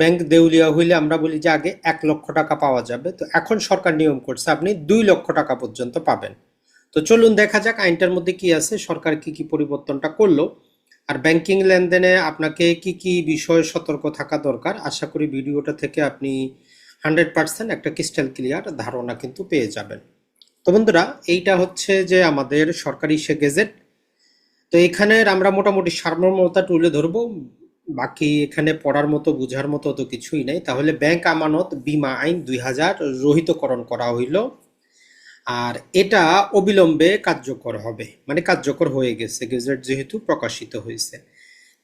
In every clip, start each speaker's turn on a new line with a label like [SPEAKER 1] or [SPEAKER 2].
[SPEAKER 1] Bank দেউলিয়া হইলে আমরা বলি যে আগে এক লক্ষ টাকা পাওয়া যাবে। তো এখন সরকার নিয়ম করছে আপনি দুই লক্ষ টাকা পর্যন্ত পাবেন। তো চলুন দেখা যাক আইনটার মধ্যে কি আছে, সরকার কি কি পরিবর্তনটা করল। আর ব্যাংকিং লেনদেনে আপনাকে কি কি বিষয়ে সতর্ক থাকা দরকার, আশা করি ভিডিওটা থেকে আপনি হান্ড্রেড পার্সেন্ট একটা ক্রিস্টাল ক্লিয়ার ধারণা কিন্তু পেয়ে যাবেন। তো বন্ধুরা, এইটা হচ্ছে যে আমাদের সরকারি সে গেজেট। তো এখানের আমরা মোটামুটি সার্বমতা তুলে ধরবো। বাকি এখানে পড়ার মতো, বোঝার মতো তো কিছুই নাই। তাহলে ব্যাংক আমানত, বিমা আইন দুই হাজার রহিতকরণ করা হইল। আর এটা অবিলম্বে কার্যকর হবে। মানে কার্যকর হয়ে গেছে, গেজেট যেহেতু প্রকাশিত হয়েছে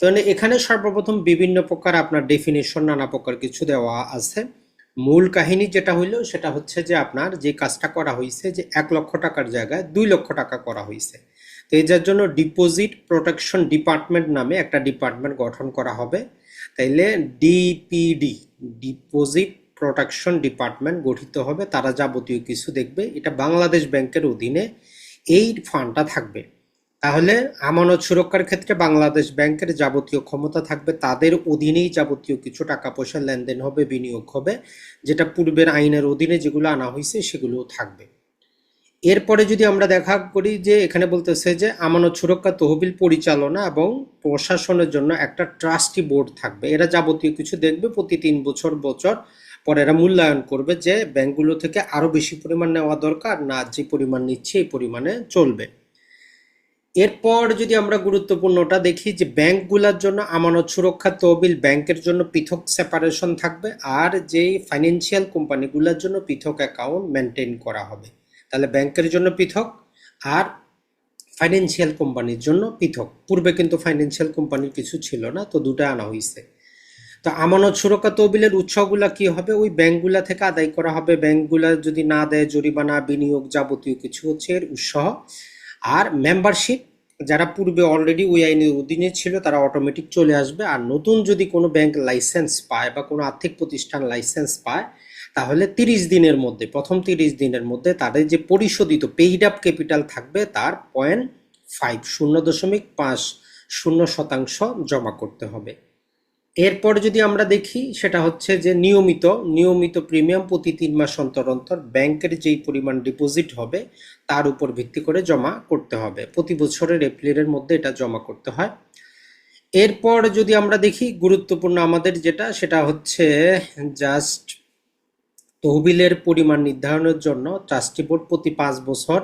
[SPEAKER 1] তো এখানে সর্বপ্রথম বিভিন্ন প্রকার আপনার ডেফিনেশন নানা প্রকার কিছু দেওয়া আছে। মূল কাহিনী যেটা হইল, সেটা হচ্ছে যে আপনার যে কাজটা করা হয়েছে যে এক লক্ষ টাকার জায়গায় দুই লক্ষ টাকা করা হয়েছে এই যার জন্য ডিপোজিট প্রোটেকশন ডিপার্টমেন্ট নামে একটা ডিপার্টমেন্ট গঠন করা হবে। তাইলে ডিপিডি ডিপোজিট প্রোটেকশন ডিপার্টমেন্ট গঠিত হবে। তারা যাবতীয় কিছু দেখবে। এটা বাংলাদেশ ব্যাংকের অধীনে এই ফান্ডটা থাকবে। তাহলে আমানত সুরক্ষার ক্ষেত্রে বাংলাদেশ ব্যাংকের যাবতীয় ক্ষমতা থাকবে। তাদের অধীনেই যাবতীয় কিছু টাকা পয়সা লেনদেন হবে, বিনিয়োগ হবে। যেটা পূর্বের আইনের অধীনে যেগুলো আনা হয়েছে সেগুলোও থাকবে। এরপরে যদি আমরা দেখা করি যে এখানে বলতেছে যে আমানত সুরক্ষা তহবিল পরিচালনা এবং প্রশাসনের জন্য একটা ট্রাস্টি বোর্ড থাকবে। এরা যাবতীয় কিছু দেখবে, প্রতি তিন বছর বছর পরে এরা মূল্যায়ন করবে যে ব্যাংকগুলো থেকে আরও বেশি পরিমাণ নেওয়া দরকার না যে পরিমাণ নিচ্ছে এই পরিমাণে চলবে। এরপর যদি আমরা গুরুত্বপূর্ণটা দেখি যে ব্যাংকগুলোর জন্য আমানত সুরক্ষা তহবিল ব্যাংকের জন্য পৃথক সেপারেশন থাকবে আর যেই ফাইন্যান্সিয়াল কোম্পানিগুলোর জন্য পৃথক অ্যাকাউন্ট মেনটেন করা হবে। তাহলে ব্যাংকের জন্য পৃথক আর ফাইন্যান্সিয়াল কোম্পানির জন্য পৃথক। পূর্বে কিন্তু ফাইন্যান্সিয়াল কোম্পানির কিছু ছিল না, তো দুটা আনা হয়েছে তো আমানত সুরক্ষা তহবিলের উৎসগুলা কি হবে? ওই ব্যাংকগুলা থেকে আদায় করা হবে। ব্যাংকগুলা যদি না দেয়, জরিমানা, বিনিয়োগ যাবতীয় কিছু হচ্ছে এর উৎসাহ। আর মেম্বারশিপ যারা পূর্বে অলরেডি ওই আইনের অধীনে ছিল, তারা অটোমেটিক চলে আসবে। আর নতুন যদি কোনো ব্যাংক লাইসেন্স পায় বা কোনো আর্থিক প্রতিষ্ঠান লাইসেন্স পায় তাহলে তিরিশ দিনের মধ্যে, প্রথম তিরিশ দিনের মধ্যে তাদের যে পরিশোধিত পেইড আপ ক্যাপিটাল থাকবে তার পয়েন্ট ফাইভ শূন্য দশমিক পাঁচ শূন্য শতাংশ জমা করতে হবে। এরপর যদি আমরা দেখি, সেটা হচ্ছে যে নিয়মিত নিয়মিত প্রিমিয়াম প্রতি তিন মাস অন্তর অন্তর ব্যাংকের যেই পরিমাণ ডিপোজিট হবে, তার উপর ভিত্তি করে জমা করতে হবে। প্রতি বছরের এপ্রিলের মধ্যে এটা জমা করতে হয়। এরপর যদি আমরা দেখি, গুরুত্বপূর্ণ আমাদের যেটা, সেটা হচ্ছে জাস্ট তহবিলের পরিমাণ নির্ধারণের জন্য ট্রাস্টি বোর্ড প্রতি পাঁচ বছর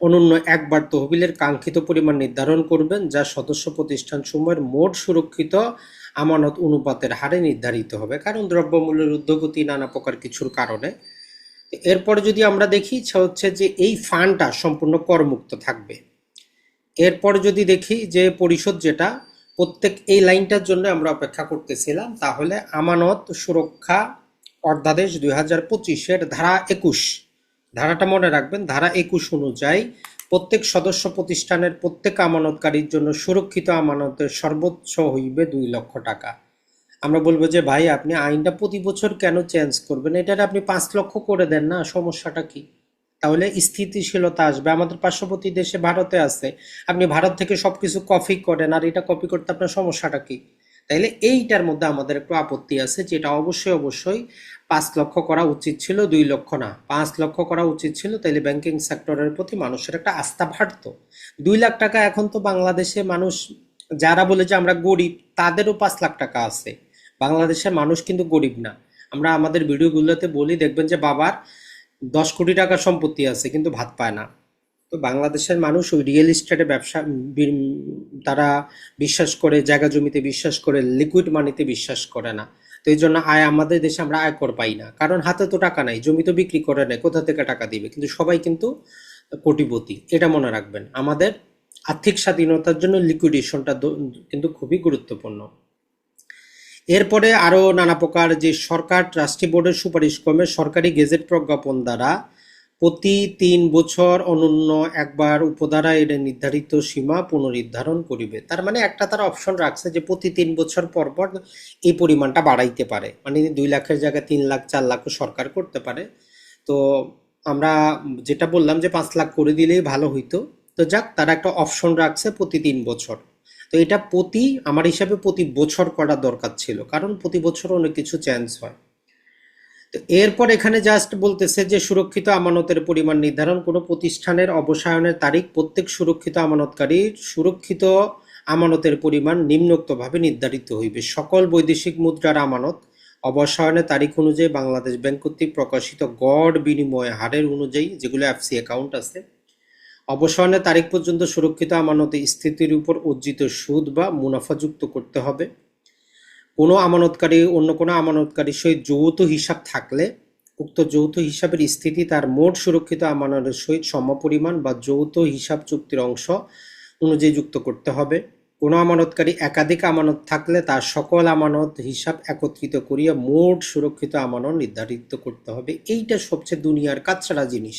[SPEAKER 1] অনন্য একবার তহবিলের কাঙ্ক্ষিত পরিমাণ নির্ধারণ করবেন, যা সদস্য প্রতিষ্ঠান সময়ের মোট সুরক্ষিত আমানত অনুপাতের হারে নির্ধারিত হবে। কারণ দ্রব্যমূল্যের ঊর্ধ্বগতি নানা প্রকার কিছুর কারণে। এরপর যদি আমরা দেখি হচ্ছে যে এই ফান্ডটা সম্পূর্ণ করমুক্ত থাকবে। এরপর যদি দেখি যে পরিশোধ যেটা, প্রত্যেক এই লাইনটার জন্য আমরা অপেক্ষা করতেছিলাম, তাহলে আমানত সুরক্ষা অর্ধাদেশ দুই হাজার পঁচিশের ধারা একুশ। ধারাটা মনে রাখবেন, ধারা একুশ অনুযায়ী প্রত্যেক সদস্য প্রতিষ্ঠানের প্রত্যেক আমানতকারীর জন্য সুরক্ষিত আমানতের সর্বোচ্চ হইবে দুই লক্ষ টাকা। আমরা বলব যে, ভাই, আপনি আইনটা প্রতি বছর কেন চেঞ্জ করবেন? এটার আপনি পাঁচ লক্ষ করে দেন না, সমস্যাটা কি? তাহলে স্থিতিশীলতা আসবে। আমাদের পার্শ্ববর্তী দেশে ভারতে আছে। আপনি ভারত থেকে সব কিছু কপি করেন, আর এটা কপি করতে আপনার সমস্যাটা কি? তাইলে এইটার মধ্যে আমাদের একটু আপত্তি আছে, যেটা অবশ্যই অবশ্যই পাঁচ লক্ষ করা উচিত ছিল, দুই লক্ষ না, পাঁচ লক্ষ করা উচিত ছিল, তাইলে ব্যাংকিং সেক্টরের প্রতি মানুষের একটা আস্থা বাড়ত। দুই লাখ টাকা এখন তো বাংলাদেশে মানুষ, যারা বলে যে আমরা গরিব, তাদেরও পাঁচ লাখ টাকা আছে। বাংলাদেশের মানুষ কিন্তু গরিব না। আমরা আমাদের ভিডিওগুলোতে বলি, দেখবেন যে বাবার দশ কোটি টাকা সম্পত্তি আছে, কিন্তু ভাত পায় না। তো বাংলাদেশের মানুষ ওই রিয়েল এস্টেটে ব্যবসা তারা বিশ্বাস করে, জায়গা জমিতে বিশ্বাস করে লিকুইড মানিতে বিশ্বাস করে না। তো এই জন্য আয় আমাদের দেশে আমরা আয় কর পাই না। কারণ হাতে তো টাকা নাই, জমি তো বিক্রি করে নেয়, কোথা থেকে টাকা দিবে? কিন্তু সবাই কিন্তু কোটিপতি, এটা মনে রাখবেন। আমাদের আর্থিক স্বাধীনতার জন্য লিকুইডেশনটা কিন্তু খুবই গুরুত্বপূর্ণ। এরপরে আরও নানা প্রকার যে সরকার ট্রাস্টি বোর্ডের সুপারিশ ক্রমে সরকারি গেজেট প্রজ্ঞাপন দ্বারা প্রতি তিন বছর অনন্য একবার উপধারা এর নির্ধারিত সীমা পুনর্নির্ধারণ করিবে। তার মানে একটা তারা অপশন রাখছে যে প্রতি তিন বছর পর পর এই পরিমাণটা বাড়াইতে পারে। মানে দুই লাখের জায়গায় তিন লাখ, চার লাখও সরকার করতে পারে। তো আমরা যেটা বললাম যে পাঁচ লাখ করে দিলেই ভালো হইতো। তো যাক, তারা একটা অপশন রাখছে প্রতি তিন বছর। তো এটা প্রতি, আমার হিসাবে প্রতি বছর করা দরকার ছিল। কারণ প্রতি বছর অনেক কিছু চেঞ্জ হয়। তো এরপর এখানে জাস্ট বলতেছে যে সুরক্ষিত আমানতের পরিমাণ নির্ধারণ। কোনো প্রতিষ্ঠানের অবসায়নের তারিখ প্রত্যেক সুরক্ষিত আমানতকারী সুরক্ষিত আমানতের পরিমাণ নিম্নোক্তভাবে নির্ধারিত হইবে। সকল বৈদেশিক মুদ্রার আমানত অবসায়নের তারিখ অনুযায়ী বাংলাদেশ ব্যাংক কর্তৃক প্রকাশিত গড় বিনিময় হারের অনুযায়ী, যেগুলো এফসি অ্যাকাউন্ট আছে, অবসায়নের তারিখ পর্যন্ত সুরক্ষিত আমানতে স্থিতির উপর অর্জিত সুদ বা মুনাফা যুক্ত করতে হবে। কোনো আমানতকারী, অন্য কোনো আমানতকারীর সহিত যৌথ হিসাব থাকলে, উক্ত যৌথ হিসাবের স্থিতি তার মোট সুরক্ষিত আমানতের সহিত সমপরিমাণ বা যৌথ হিসাব চুক্তির অংশ অনুযায়ী যুক্ত করতে হবে। কোনো আমানতকারী একাধিক আমানত থাকলে তার সকল আমানত হিসাব একত্রিত করিয়া মোট সুরক্ষিত আমানত নির্ধারিত করতে হবে। এইটা সবচেয়ে দুনিয়ার কাছাড়া জিনিস।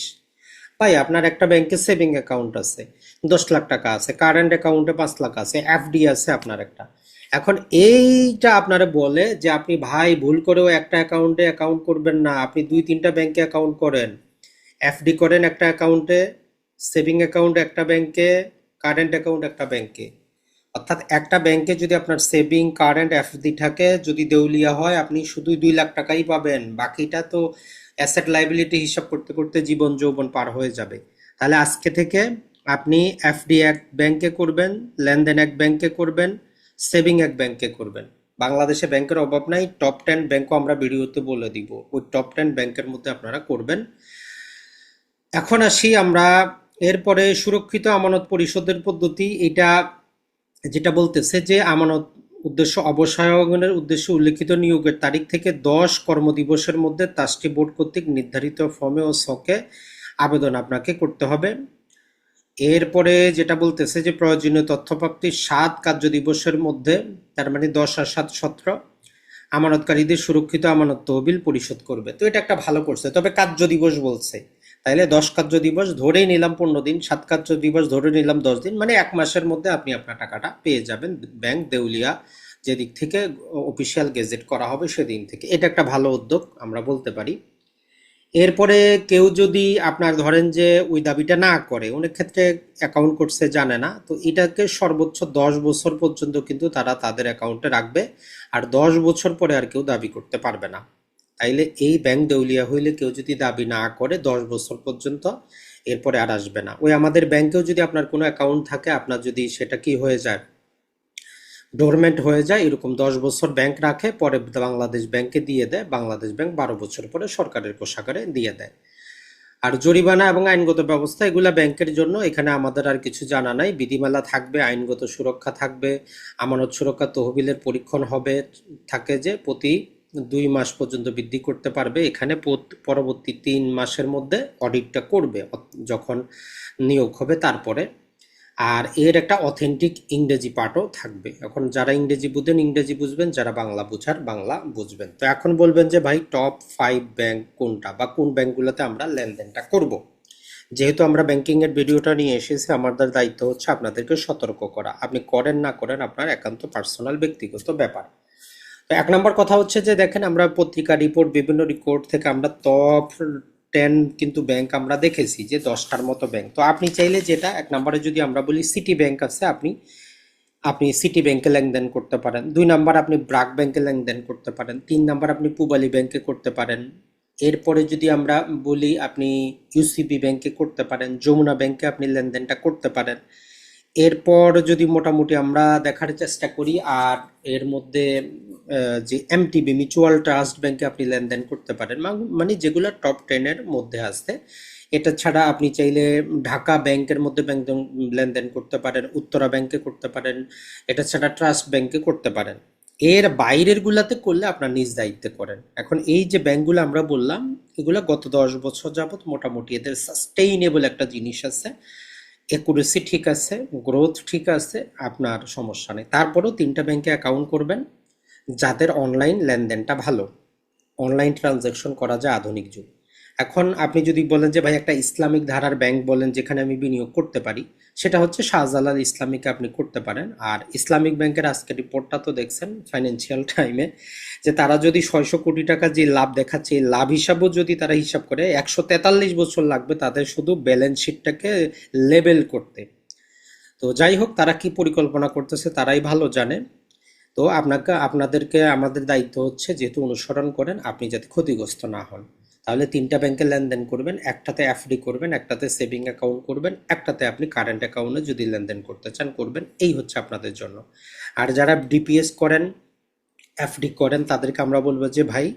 [SPEAKER 1] ভাই, আপনার একটা ব্যাংকে সেভিং অ্যাকাউন্ট আছে, দশ লাখ টাকা আছে, কারেন্ট অ্যাকাউন্টে পাঁচ লাখ আছে, এফডি আছে আপনার একটা। এখন এইটা আপনারা বলে যে আপনি ভাই ভুল করেও একটা অ্যাকাউন্টে অ্যাকাউন্ট করবেন না, আপনি দুই তিনটা ব্যাংকে অ্যাকাউন্ট করেন। এফডি করেন একটা অ্যাকাউন্টে সেভিং অ্যাকাউন্ট একটা ব্যাংকে কারেন্ট অ্যাকাউন্ট একটা ব্যাংকে অর্থাৎ একটা ব্যাংকে যদি আপনার সেভিং কারেন্ট এফডি থাকে, যদি দেউলিয়া হয়, আপনি শুধু দুই লাখ টাকাই পাবেন। বাকিটা তো অ্যাসেট লাইবিলিটি হিসাব করতে করতে জীবন যৌবন পার হয়ে যাবে। তাহলে আজকে থেকে আপনি এফডি এক ব্যাংকে করবেন, লেনদেন এক ব্যাংকে করবেন সেভিং এক ব্যাংকে করবেন। বাংলাদেশে ব্যাংকের অভাব নাই টপ টেন ব্যাংকও আমরা ভিডিওতে বলে দিব। ওই টপ টেন ব্যাংকের মধ্যে আপনারা করবেন। এখন আসি আমরা এরপরে সুরক্ষিত আমানত পরিশোধের পদ্ধতি। এটা যেটা বলতেছে যে আমানত উদ্দেশ্য অবসায়নের উদ্দেশ্যে উল্লেখিত নিয়োগের তারিখ থেকে দশ কর্মদিবসের মধ্যে তাসটি বোর্ড কর্তৃক নির্ধারিত ফর্মে ও ছকে আবেদন আপনাকে করতে হবে। এরপরে যেটা বলতেছে যে প্রয়োজনীয় তথ্য প্রাপ্তির সাত কার্য দিবসের মধ্যে, তার মানে দশ আর সাত সতেরো, আমানতকারীদের সুরক্ষিত আমানত তহবিল পরিশোধ করবে। তো এটা একটা ভালো করছে। তবে কার্য দিবস বলছে। তাইলে দশ কার্য দিবস ধরেই নিলাম পনেরো দিন, সাত কার্য দিবস ধরে নিলাম দশ দিন মানে এক মাসের মধ্যে আপনি আপনার টাকাটা পেয়ে যাবেন। ব্যাংক, দেউলিয়া যেদিক থেকে অফিসিয়াল গেজেট করা হবে সেদিন থেকে। এটা একটা ভালো উদ্যোগ, আমরা বলতে পারি। এরপরে কেউ যদি আপনার ধরেন যে ওই দাবিটা না করে, অনেক ক্ষেত্রে অ্যাকাউন্ট করছে, জানে না। তো এটাকে সর্বোচ্চ দশ বছর পর্যন্ত কিন্তু তারা তাদের অ্যাকাউন্টে রাখবে। আর দশ বছর পরে আর কেউ দাবি করতে পারবে না। তাইলে এই ব্যাংক দেউলিয়া হইলে কেউ যদি দাবি না করে, দশ বছর পর্যন্ত এরপরে আর আসবে না। ওই আমাদের ব্যাংকেও যদি আপনার কোনো অ্যাকাউন্ট থাকে, আপনার যদি সেটা কি হয়ে যায়? ডোরমেন্ট হয়ে যায়, এরকম দশ বছর ব্যাংক রাখে, পরে বাংলাদেশ ব্যাংকে দিয়ে দেয়, বাংলাদেশ ব্যাংক বারো বছর পরে সরকারের কোষাগারে দিয়ে দেয়। আর জরিমানা এবং আইনগত ব্যবস্থা এগুলা ব্যাংকের জন্য, এখানে আমাদের আর কিছু জানা নাই। বিধিমালা থাকবে, আইনগত সুরক্ষা থাকবে, আমানত সুরক্ষা তহবিলের পরীক্ষণ হবে, থাকে যে প্রতি দুই মাস পর্যন্ত বৃদ্ধি করতে পারবে। এখানে পরবর্তী তিন মাসের মধ্যে অডিটটা করবে যখন নিয়োগ হবে তারপরে। আর এর একটা অথেন্টিক ইংরেজি পার্টও থাকবে। এখন যারা ইংরেজি বুঝেন, ইংরেজি বুঝবেন, যারা বাংলা বুঝার, বাংলা বুঝবেন। তো এখন বলবেন যে, ভাই টপ ফাইভ ব্যাংক কোনটা বা কোন ব্যাংকগুলোতে আমরা লেনদেনটা করব। যেহেতু আমরা ব্যাংকিং এর ভিডিওটা নিয়ে এসেছি, আমাদের দায়িত্ব হচ্ছে আপনাদেরকে সতর্ক করা। আপনি করেন, না করেন, আপনার একান্ত পার্সোনাল ব্যক্তিগত ব্যাপার। তো এক নম্বর কথা হচ্ছে যে, দেখেন, আমরা পত্রিকা রিপোর্ট বিভিন্ন রিপোর্ট থেকে আমরা টপ টেন কিন্তু ব্যাংক আমরা দেখেছি যে দশটার মতো ব্যাংক তো আপনি চাইলে যেটা, এক নম্বরে যদি আমরা বলি সিটি ব্যাংক আছে, আপনি আপনি সিটি ব্যাংকে লেনদেন করতে পারেন। দুই নাম্বার আপনি ব্রাক ব্যাংকে লেনদেন করতে পারেন। তিন নাম্বার আপনি পুবালি ব্যাংকে করতে পারেন। এরপরে যদি আমরা বলি আপনি ইউসিবি ব্যাংকে করতে পারেন, যমুনা ব্যাংকে আপনি লেনদেনটা করতে পারেন। এরপর যদি মোটামুটি আমরা দেখার চেষ্টা করি, আর এর মধ্যে যে এমটিবি মিউচুয়াল ট্রাস্ট ব্যাংকে আপনি লেনদেন করতে পারেন মানে যেগুলো টপ টেনের মধ্যে আসতে এটা ছাড়া আপনি চাইলে ঢাকা ব্যাংকের মধ্যে ব্যাংক লেনদেন করতে পারেন, উত্তরা ব্যাংকে করতে পারেন, এটা ছাড়া ট্রাস্ট ব্যাংকে করতে পারেন। এর বাইরের গুলাতে করলে আপনার নিজ দায়িত্বে করেন। এখন এই যে ব্যাংকগুলো আমরা বললাম, এগুলো গত দশ বছর যাবত মোটামুটি এদের সাস্টেইনেবল একটা জিনিস আছে। একুরেসি ঠিক আছে গ্রোথ ঠিক আছে, আপনার সমস্যা নেই। তারপরেও তিনটা ব্যাংকে অ্যাকাউন্ট করবেন, যাদের অনলাইন লেনদেনটা ভালো। অনলাইন ট্রানজ্যাকশন করা যায় আধুনিক যুগ। এখন আপনি যদি বলেন যে, ভাই, একটা ইসলামিক ধারার ব্যাংক বলেন, যেখানে আমি বিনিয়োগ করতে পারি। সেটা হচ্ছে শাহজালাল ইসলামিক আপনি করতে পারেন। আর ইসলামিক ব্যাংকের আজকে রিপোর্টটা তো দেখছেন ফাইন্যান্সিয়াল টাইমে যে তারা যদি ছয়শো কোটি টাকা যে লাভ দেখাচ্ছে, এই লাভ হিসাবেও যদি তারা হিসাব করে, একশো তেতাল্লিশ বছর লাগবে তাদের শুধু ব্যালেন্স শিটটাকে লেবেল করতে। তো যাই হোক, তারা কি পরিকল্পনা করতেছে তারাই ভালো জানে। তো আপনাকে, আপনাদেরকে, আমাদের দায়িত্ব হচ্ছে যেহেতু অনুসরণ করেন, আপনি যাতে ক্ষতিগ্রস্ত না হন। তাহলে তিনটা ব্যাংকে লেনদেন করবেন, একটাতে এফডি করবেন, একটাতে সেভিং অ্যাকাউন্ট করবেন, একটাতে আপনি কারেন্ট অ্যাকাউন্টে যদি লেনদেন করতে চান করবেন। এই হচ্ছে আপনাদের জন্য। আর যারা ডিপিএস করেন, এফডি করেন, তাদেরকে আমরা বলব যে, ভাই,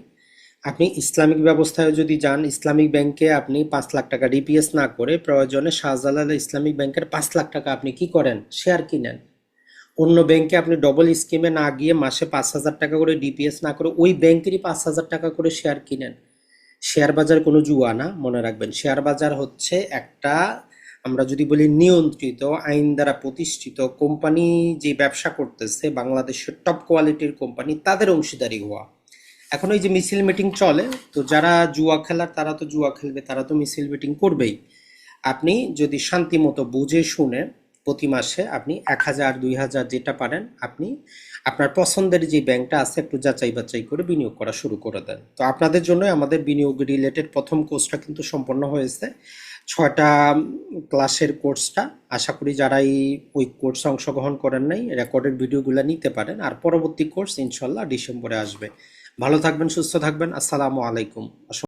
[SPEAKER 1] আপনি ইসলামিক ব্যবস্থায় যদি যান, ইসলামিক ব্যাংকে আপনি পাঁচ লাখ টাকা ডিপিএস না করে প্রয়োজনে শাহজালাল ইসলামিক ব্যাংকের পাঁচ লাখ টাকা আপনি কি করেন? শেয়ার কিনেন। অন্য ব্যাংকে আপনি ডবল স্কিমে না গিয়ে মাসে পাঁচ হাজার টাকা করে ডিপিএস না করে ওই ব্যাংকেরই পাঁচ হাজার টাকা করে শেয়ার কিনেন। শেয়ার বাজার কোনো জুয়া না মনে রাখবেন। শেয়ার বাজার হচ্ছে একটা, আমরা যদি বলি নিয়ন্ত্রিত, আইন দ্বারা প্রতিষ্ঠিত কোম্পানি যে ব্যবসা করতেছে, বাংলাদেশের টপ কোয়ালিটির কোম্পানি, তাদের অংশীদারি হওয়া। এখন ওই যে মিছিল মিটিং চলে, তো যারা জুয়া খেলার, তারা তো জুয়া খেলবে, তারা তো মিছিল মিটিং করবেই। আপনি যদি শান্তি মতো বুঝে শুনে প্রতি মাসে আপনি এক হাজার, দুই হাজার যেটা পারেন, আপনি আপনার পছন্দের যে ব্যাংকটা আছে একটু যাচাই বাছাই করে বিনিয়োগ করা শুরু করে দেন। তো আপনাদের জন্য আমাদের বিনিয়োগ রিলেটেড প্রথম কোর্সটা কিন্তু সম্পন্ন হয়েছে। ছয়টা ক্লাসের কোর্সটা আশা করি যারাই ওই কোর্সে অংশগ্রহণ করেন নাই রেকর্ডেড ভিডিওগুলো নিতে পারেন। আর পরবর্তী কোর্স ইনশাল্লাহ ডিসেম্বরে আসবে। ভালো থাকবেন, সুস্থ থাকবেন। আসসালামু আলাইকুম।